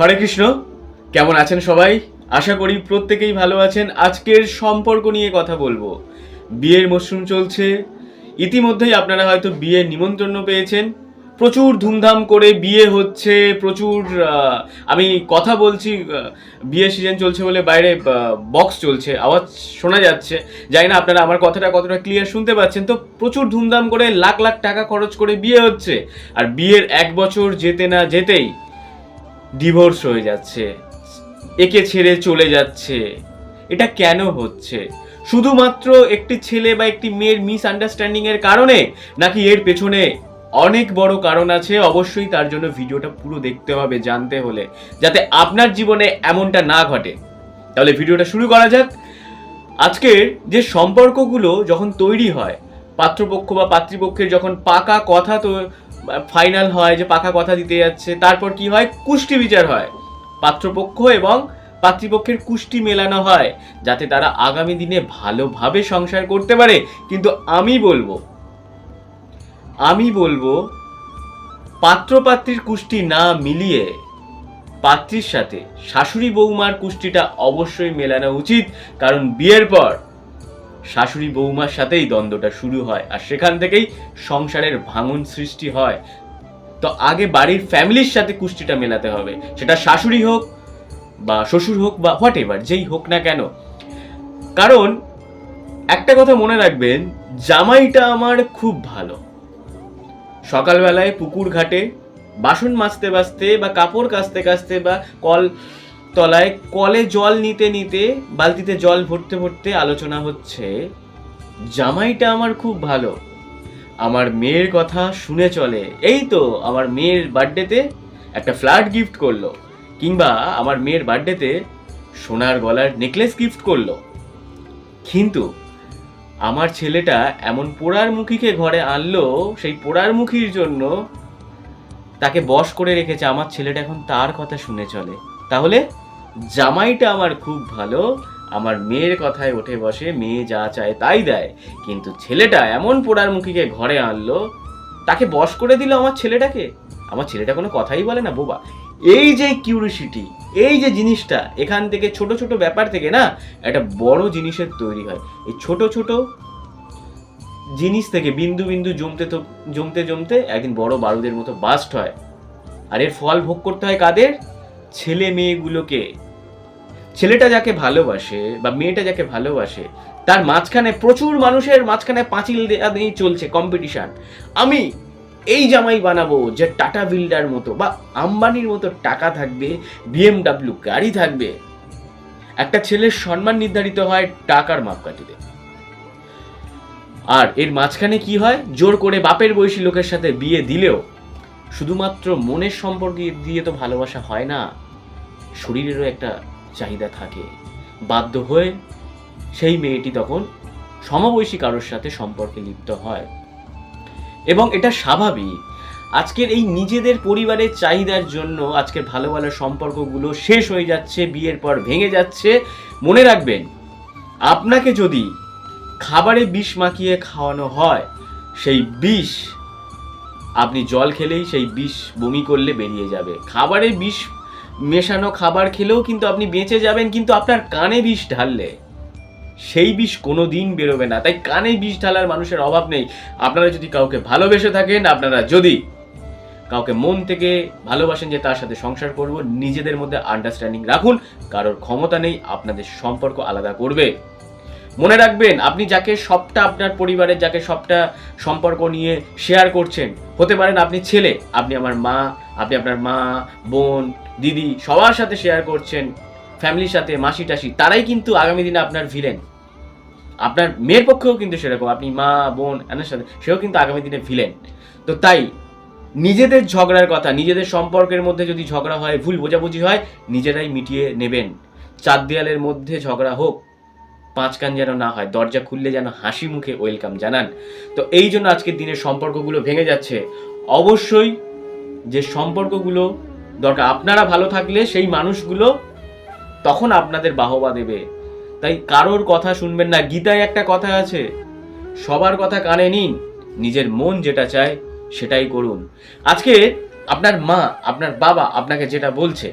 হরে কৃষ্ণ। কেমন আছেন সবাই? আশা করি প্রত্যেকেই ভালো আছেন। আজকের সম্পর্ক নিয়ে কথা বলব। বিয়ের মরশুম চলছে। ইতিমধ্যেই আপনারা হয়তো বিয়ের নিমন্ত্রণ পেয়েছেন। প্রচুর ধুমধাম করে বিয়ে হচ্ছে, প্রচুর আমি কথা বলছি বিয়ের সিজন চলছে বলে বাইরে বক্স চলছে, আওয়াজ শোনা যাচ্ছে। জানি না আপনারা আমার কথাটা কতটা ক্লিয়ার শুনতে পাচ্ছেন। তো প্রচুর ধুমধাম করে লাখ লাখ টাকা খরচ করে বিয়ে হচ্ছে। আর বিয়ের এক বছর যেতে না যেতেই ডিভোর্স হয়ে যাচ্ছে। একে ছেড়ে চলে যাচ্ছে। এটা কেন হচ্ছে? শুধুমাত্র একটি ছেলে বা একটি মেয়ের মিস আন্ডারস্ট্যান্ডিং এর কারণে, নাকি এর পেছনে অনেক বড় কারণ আছে? অবশ্যই তার জন্য ভিডিওটা পুরো দেখতে হবে, জানতে হলে। যাতে আপনার জীবনে এমনটা না ঘটে। তাহলে ভিডিওটা শুরু করা যাক। আজকের যে সম্পর্কগুলো যখন তৈরি হয়, পাত্রপক্ষ বা পাত্রীপক্ষের যখন পাকা কথা তো ফাইনাল হয় যে পাকা কথা দিতে যাচ্ছে। তারপর কি হয়? কুষ্টি বিচার হয়। পাত্রপক্ষ এবং পাত্রীপক্ষের কুষ্টি মেলানো হয়, যাতে তারা আগামী দিনে ভালোভাবে সংসার করতে পারে। কিন্তু আমি বলব আমি বলব, পাত্রপাত্রীর কুষ্টি না মিলিয়ে পাত্রীর সাথে শাশুড়ি বৌমার কুষ্টিটা অবশ্যই মেলানো উচিত। কারণ বিয়ের পর শাশুড়ি বৌমার সাথেই দ্বন্দ্বটা শুরু হয় আর সেখান থেকেই সংসারের ভাঙন সৃষ্টি হয়। তো আগে বাড়ির ফ্যামিলির সাথে কুষ্টিটা মেলাতে হবে। সেটা শাশুড়ি হোক বা শ্বশুর হোক বা হোয়াট এভার যেই হোক না কেন। কারণ একটা কথা মনে রাখবেন, জামাইটা আমার খুব ভালো। সকালবেলায় পুকুর ঘাটে বাসন মাজতে বাজতে বা কাপড় কাচতে কাচতে বা কল তলায় কলে জল নিতে নিতে বালতিতে জল ভরতে ভরতে আলোচনা হচ্ছে, জামাইটা আমার খুব ভালো। আমার মেয়ের কথা শুনে চলে। এই তো আমার মেয়ের বার্থডেতে একটা ফ্ল্যাট গিফট করল, কিংবা আমার মেয়ের বার্থডেতে সোনার গলার নেকলেস গিফট করল। কিন্তু আমার ছেলেটা এমন পোড়ার মুখীকে ঘরে আনলো, সেই পোড়ার মুখীর জন্য তাকে বশ করে রেখেছে। আমার ছেলেটা এখন তার কথা শুনে চলে। তাহলে জামাইটা আমার খুব ভালো, আমার মেয়ের কথায় ওঠে বসে মেয়ে যা চায় তাই দেয়। কিন্তু ছেলেটা এমন পোড়ার মুখীকে ঘরে আনলো, তাকে বশ করে দিল আমার ছেলেটাকে? আমার ছেলেটা কোনো কথাই বলে না, বোবা। এই যে কিউরিসিটি এই যে জিনিসটা, এখান থেকে ছোট ছোট ব্যাপার থেকে না একটা বড় জিনিসের তৈরি হয়। এই ছোট ছোট জিনিস থেকে বিন্দু বিন্দু জমতে তো, জমতে জমতে একদিন বড় বারুদের মতো বাস্ট হয়। আর এর ফল ভোগ করতে হয় কাদের? ছেলে মেয়েগুলোকে, ছেলেটা যাকে ভালোবাসে বা মেয়েটা যাকে ভালোবাসে, তার মাঝখানে প্রচুর মানুষের মাঝখানে পাঁচিল দেয়া দিয়েই চলছে কম্পিটিশন আমি এই জামাই বানাবো যে টাটা বিল্ডার মতো বা আম্বানির মতো টাকা থাকবে বিএমডাব্লিউ গাড়ি থাকবে। একটা ছেলের সম্মান নির্ধারিত হয় টাকার মাপকাঠিতে। আর এর মাঝখানে কি হয়? জোর করে বাপের বয়সী লোকের সাথে বিয়ে দিলেও শুধুমাত্র মনের সম্পর্কে দিয়ে তো ভালোবাসা হয় না, শরীরেরও একটা চাহিদা থাকে। বাধ্য হয়ে সেই মেয়েটি তখন সমবয়সী কারোর সাথে সম্পর্কে লিপ্ত হয়। এবং এটা স্বাভাবিক। আজকের এই নিজেদের পরিবারের চাহিদার জন্য আজকের ভালো ভালো সম্পর্কগুলো শেষ হয়ে যাচ্ছে, বিয়ের পর ভেঙে যাচ্ছে। মনে রাখবেন, আপনাকে যদি খাবারে বিষ মাখিয়ে খাওয়ানো হয়, সেই বিষ আপনি জল খেলেই সেই বিষ বমি করলে বেরিয়ে যাবে। খাবারে বিষ মেশানো খাবার খেলেও কিন্তু আপনি বেঁচে যাবেন, কিন্তু আপনার কানে বিষ ঢাললে। সেই বিষ কোনো দিন বেরোবে না। তাই কানে বিষ ঢালার মানুষের অভাব নেই। আপনারা যদি কাউকে ভালোবেসে থাকেন, আপনারা যদি কাউকে মন থেকে ভালোবাসেন যে তার সাথে সংসার করব, নিজেদের মধ্যে আন্ডারস্ট্যান্ডিং রাখুন। কারোর ক্ষমতা নেই, আপনাদের সম্পর্ক আলাদা করবে। মনে রাখবেন, আপনি যাকে সবটা আপনার পরিবারের, যাকে সবটা সম্পর্ক নিয়ে শেয়ার করছেন, হতে পারেন আপনি ছেলে, আপনি আমার মা, আপনি আপনার মা, বোন, দিদি, সবার সাথে শেয়ার করছেন ফ্যামিলির সাথে মাসি টাসি তারাই কিন্তু আগামী দিনে আপনার ভিলেন আপনার মেয়ের পক্ষেও কিন্তু সেরকম, আপনি মা, বোন, এনার সাথে, সেও কিন্তু আগামী দিনে ভিলেন তো তাই, নিজেদের ঝগড়ার কথা, নিজেদের সম্পর্কের মধ্যে যদি ঝগড়া হয়, ভুল বোঝাবুঝি হয়, নিজেরাই মিটিয়ে নেবেন। চার দেয়ালের মধ্যে ঝগড়া হোক পাঁচ কান যেন না হয়, দরজা খুললে যেন হাসি মুখে ওয়েলকাম জানান। তো এই জন্য আজকের দিনের সম্পর্কগুলো ভেঙে যাচ্ছে। অবশ্যই যে সম্পর্কগুলো দরকার, আপনারা ভালো থাকলে সেই মানুষগুলো তখন আপনাদের বাহবা দেবে। তাই কারোর কথা শুনবেন না। গীতায় একটা কথা আছে, সবার কথা কানে নিন, নিজের মন যেটা চায় সেটাই করুন। আজকে আপনার মা, আপনার বাবা আপনাকে যেটা বলছে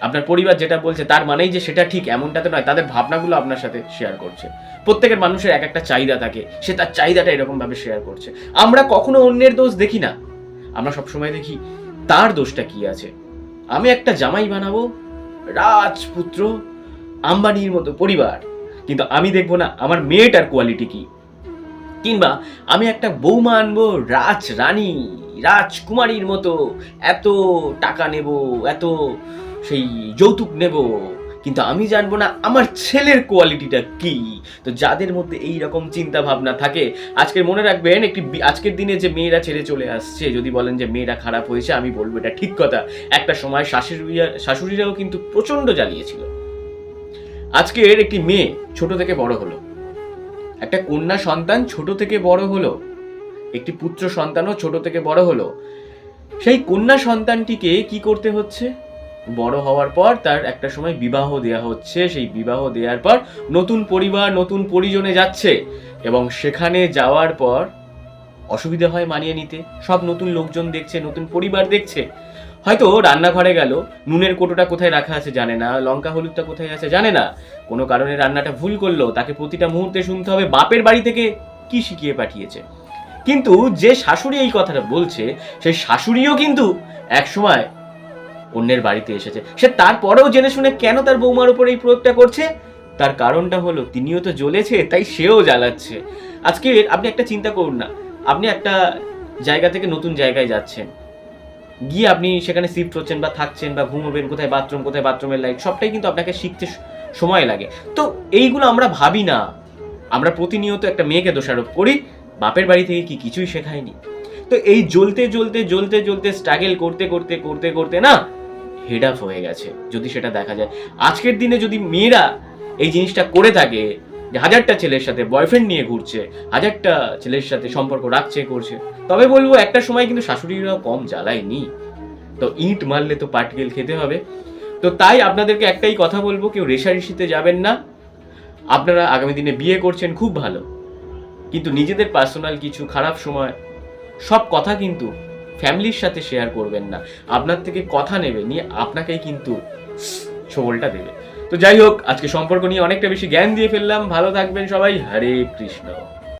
আপনার পরিবার যেটা বলছে তার মানেই যে সেটা ঠিক এমনটা তো নয়, তাদের ভাবনাগুলো আপনার সাথে শেয়ার করছে। প্রত্যেকের মানুষের এক একটা চাহিদা থাকে, সে তার চাহিদাটা এরকম ভাবে শেয়ার করছে। আমরা কখনো অন্যের দোষ দেখি না। আমরা সবসময় দেখি, তার দোষটা কি আছে? আমি একটা জামাই বানাবো, রাজপুত্র, আম্বানির মতো পরিবার, কিন্তু আমি দেখব না আমার মেয়েটার কোয়ালিটি কি। কিংবা আমি একটা বৌমা আনব রাজ রানী রাজকুমারীর মতো, এত টাকা নেব, এত সেই যৌতুক নেব। কিন্তু আমি জানব না আমার ছেলের কোয়ালিটিটা কি। তো যাদের মধ্যে এই রকম চিন্তা ভাবনা থাকে, আজকের মনে রাখবেন, একটি আজকের দিনে যে মেয়েরা ছেড়ে চলে আসছে, যদি বলেন যে মেয়েরা খারাপ হয়েছে, আমি বলব এটা ঠিক কথা। একটা সময় শাশুড়িয়া, শাশুড়িরাও কিন্তু প্রচণ্ড জ্বালিয়েছিল। আজকের একটি মেয়ে ছোট থেকে বড় হলো। একটা কন্যা সন্তান ছোট থেকে বড় হলো। একটি পুত্র সন্তানও ছোট থেকে বড় হলো। সেই কন্যা সন্তানটিকে কি করতে হচ্ছে? বড় হওয়ার পর তার একটা সময় বিবাহ দেয়া হচ্ছে। সেই বিবাহ দেওয়ার পর নতুন পরিবার, নতুন পরিজনে যাচ্ছে এবং সেখানে যাওয়ার পর অসুবিধা হয় মানিয়ে নিতে। সব নতুন লোকজন দেখছে, নতুন পরিবার দেখছে। হয়তো রান্নাঘরে গেল, নুনের কোটোটা কোথায় রাখা আছে জানে না, লঙ্কা হলুদটা কোথায় আছে জানে না। কোনো কারণে রান্নাটা ভুল করল, তাকে প্রতিটা মুহূর্তে শুনতে হবে বাপের বাড়ি থেকে কি শিখিয়ে পাঠিয়েছে। কিন্তু যে শাশুড়ি এই কথাটা বলছে, সেই শাশুড়িও কিন্তু এক সময় অন্যের বাড়িতে এসেছে। সে তারপরেও জেনে শুনে কেন তার বৌমার উপর এই প্রয়োগটা করছে? তার কারণটা হলো, তিনিও তো জ্বলেছে, তাই সেও জ্বালাচ্ছে। আজকে আপনি একটা চিন্তা করুন না। আপনি একটা জায়গা থেকে নতুন জায়গায় যাচ্ছেন। গিয়ে আপনি সেখানে শিফট হচ্ছেন বা থাকছেন বা ঘুমোবেন, কোথায় বাথরুম কোথায় বাথরুমের লাইট সবটাই কিন্তু আপনাকে শিখতে সময় লাগে। তো এইগুলো আমরা ভাবি না। আমরা প্রতিনিয়ত একটা মেয়েকে দোষারোপ করি, বাপের বাড়ি থেকে কি কিছুই শেখায়নি। তো এই জ্বলতে জ্বলতে জ্বলতে জ্বলতে স্ট্রাগেল করতে করতে করতে করতে না হেড আপ হয়ে গেছে, যদি সেটা দেখা যায়। আজকের দিনে যদি মেয়েরা এই জিনিসটা করে থাকে, যে হাজারটা ছেলের সাথে বয়ফ্রেন্ড নিয়ে ঘুরছে, হাজারটা ছেলের সাথে সম্পর্ক রাখছে, করছে, তবে বলব একটা সময় কিন্তু শাশুড়িরাও কম জ্বালায়নি। তো ইট মারলে তো পাটকেল খেতে হবে। তো তাই আপনাদেরকে একটাই কথা বলব, কেউ রেশারেশিতে যাবেন না। আপনারা আগামী দিনে বিয়ে করছেন, খুব ভালো। কিন্তু নিজেদের পার্সোনাল কিছু খারাপ সময়, সব কথা কিন্তু ফ্যামিলির সাথে শেয়ার করবেন না। আপনার থেকে কথা নেবে, নিয়ে আপনাকেই কিন্তু ছোবলটা দেবে। তো যাই হোক, আজকে সম্পর্ক নিয়ে অনেকটা বেশি জ্ঞান দিয়ে ফেললাম। ভালো থাকবেন সবাই। হরে কৃষ্ণ।